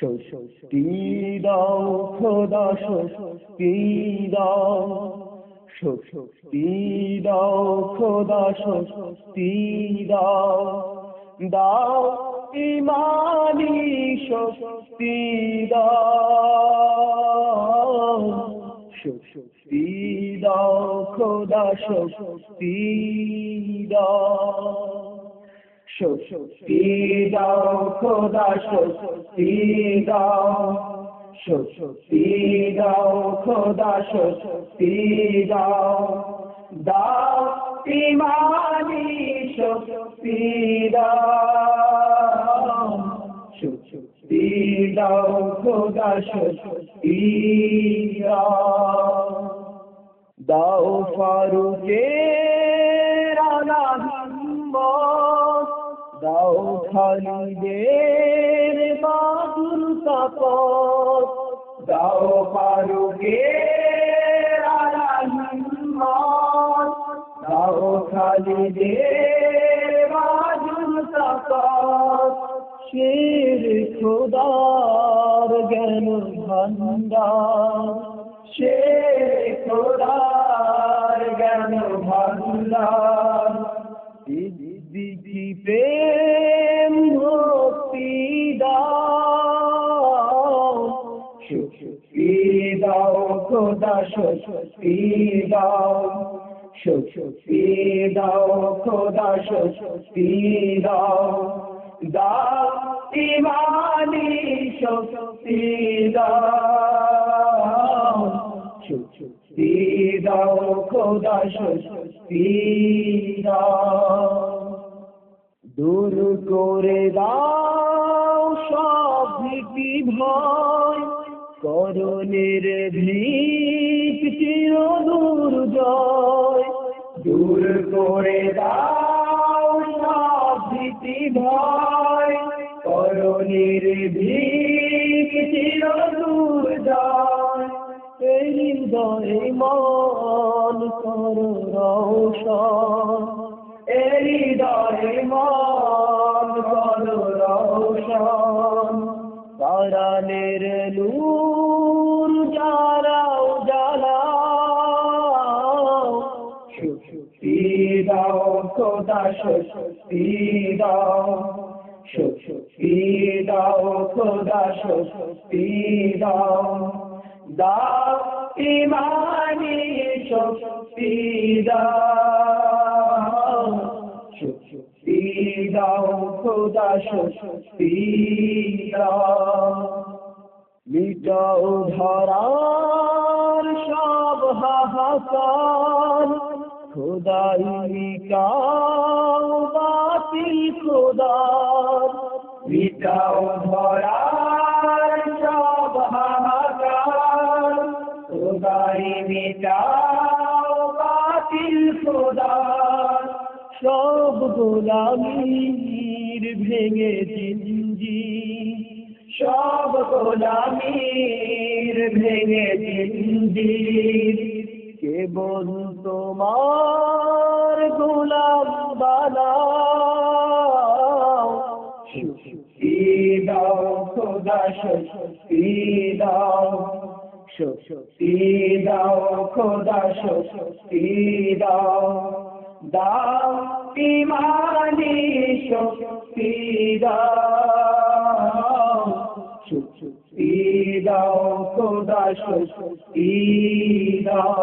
শক্তি দাও খোদা শক্তি দাও শক্তি দাও খোদা শক্তি দাও দাও ইমানি শক্তি দাও শক্তি দাও খোদা শক্তি দাও শক্তি দাও, খোদা শক্তি দাও। শক্তি দাও, খোদা শক্তি দাও। দাও ইমানি শক্তি দাও। শক্তি দাও, খোদা শক্তি দাও। দাও আলা হিম্মত দাও খালিদের বাদুর তাকত দাও হিম্মত দাও খালিদের বাদুর তাকত শের খোদার জ্ঞান ভান্ডার শের খোদার জ্ঞান ভান্ডার শক্তি দাও খোদা শক্তি দাও। শক্তি দাও খোদা শক্তি দাও। দাও শক্তি দাও। শক্তি দাও খোদা শক্তি দাও। দূর করে দাও সব ভয় করণের ভীত চির দূর জয় দূর করে দাও সব ভীতি ভয়। করণের ভীত চির দূর জয় এই হৃদয়ে মন কর রৌশন এই হৃদয়ে মন কর রৌশন তারানের নূর খোদা, শক্তি দাও। শক্তি দাও, খোদা, শক্তি দাও। দাও ইমানি, শক্তি দাও। শক্তি দাও, খোদা, শক্তি দাও। সব হাহাকার। খোদাই মিটাও বাতিল খোদার। মিটাও ধরার সব হাহাকার। খোদাই মিটাও বাতিল খোদার। সব গোলামির ভেঙে জিঞ্জি। সব গোলামির ভেঙে জিঞ্জির। কেবল তোমার গোলাম বানাও। শক্তি দাও খোদা, শক্তি দাও। শক্তি দাও খোদা, শক্তি দাও। দাও ইমানি, শক্তি দাও। শক্তি দাও শক্তি দাও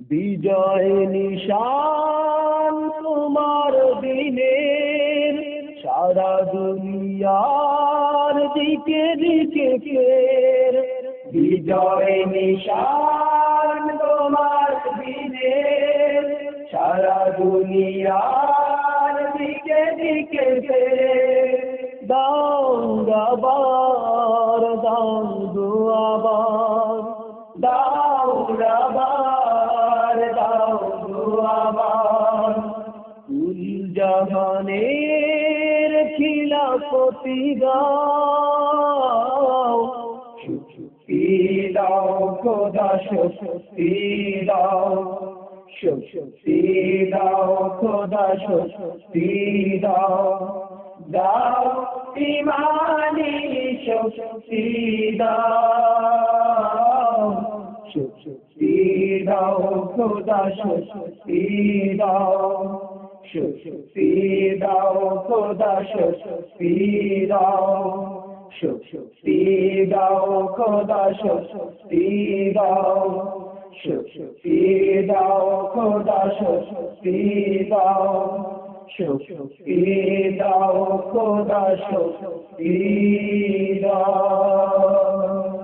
বিজয় নিশান তোমার দিনের সারা দুনিয়ার দিকে দিকে ফের। বিজয় নিশান তোমার দিনের সারা দুনিয়ার আবার, দাও দুয়াবার দাও আবার দাও দুয়াবার কুল জাহানের খিলাফতি গাও শক্তি দাও খোদা শক্তি দাও। শক্তি দাও খোদা শক্তি দাও। দাও ইমানি শক্তি দাও শক্তি দাও খোদা শক্তি দাও শক্তি দাও খোদা শক্তি দাও শক্তি দাও খোদা শক্তি দাও শক্তি দাও খোদা শক্তি দাও শক্তি দাও খোদা শক্তি দাও।